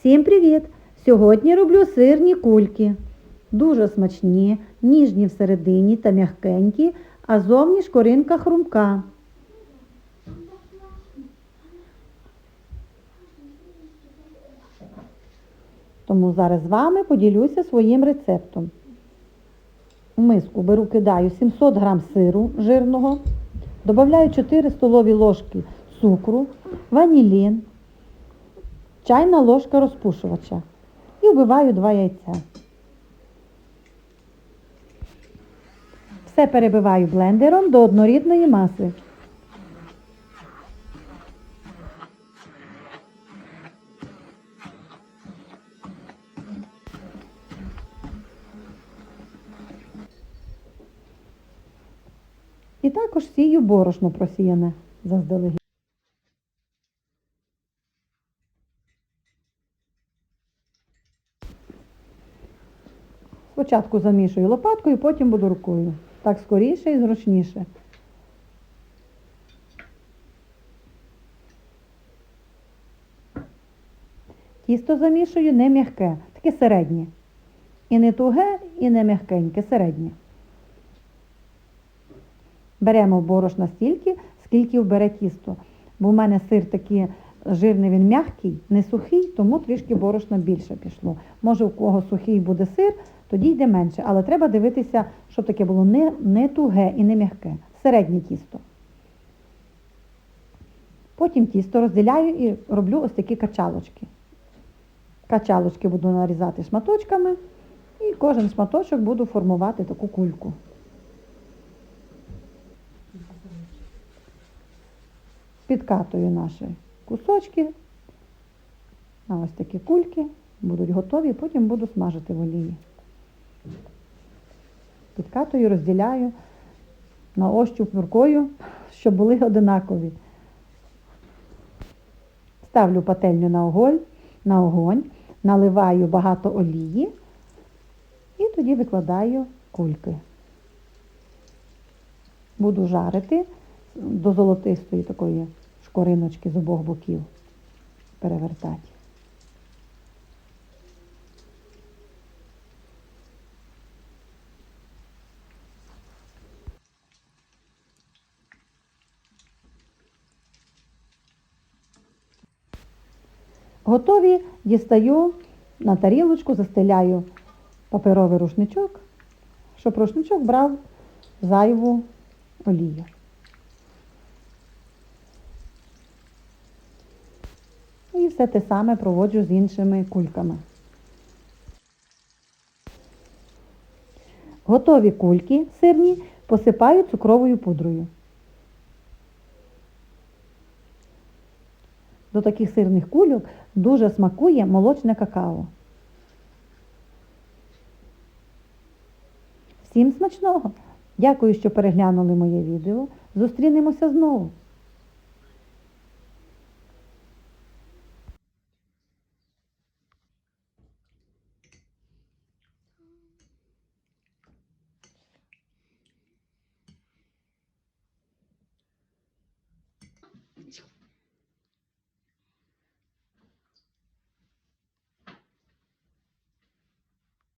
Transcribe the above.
Всім привіт! Сьогодні роблю сирні кульки. Дуже смачні, ніжні всередині та м'якенькі, а зовні шкоринка хрумка. Тому зараз з вами поділюся своїм рецептом. У миску беру, кидаю 700 г сиру жирного, додаю 4 столові ложки цукру, ванілін, чайна ложка розпушувача і вбиваю 2 яйця. Все перебиваю блендером до однорідної маси. І також сію борошно просіяне заздалегідь. Спочатку замішую лопаткою, потім буду рукою. Так скоріше і зручніше. Тісто замішую не м'яке, таке середнє. І не туге, і не м'якеньке, середнє. Беремо борошна стільки, скільки вбере тісто. Бо в мене сир такий жирний, він м'який, не сухий, тому трішки борошна більше пішло. Може, у кого сухий буде сир, тоді йде менше. Але треба дивитися, щоб таке було не, не туге і не м'яке. Середнє тісто. Потім тісто розділяю і роблю ось такі качалочки. Качалочки буду нарізати шматочками, і кожен шматочок буду формувати таку кульку. Підкатую наші кусочки на ось такі кульки, будуть готові, потім буду смажити в олії. Підкатую, розділяю на ощуп рукою, щоб були одинакові. Ставлю пательню на огонь, на огонь, наливаю багато олії і тоді викладаю кульки. Буду жарити до золотистої такої шкориночки з обох боків. Перевертати. Готові, дістаю на тарілочку, застеляю паперовий рушничок, щоб рушничок брав зайву олію. І все те саме проводжу з іншими кульками. Готові кульки сирні посипаю цукровою пудрою. До таких сирних кульок дуже смакує молочне какао. Всім смачного! Дякую, що переглянули моє відео. Зустрінемося знову!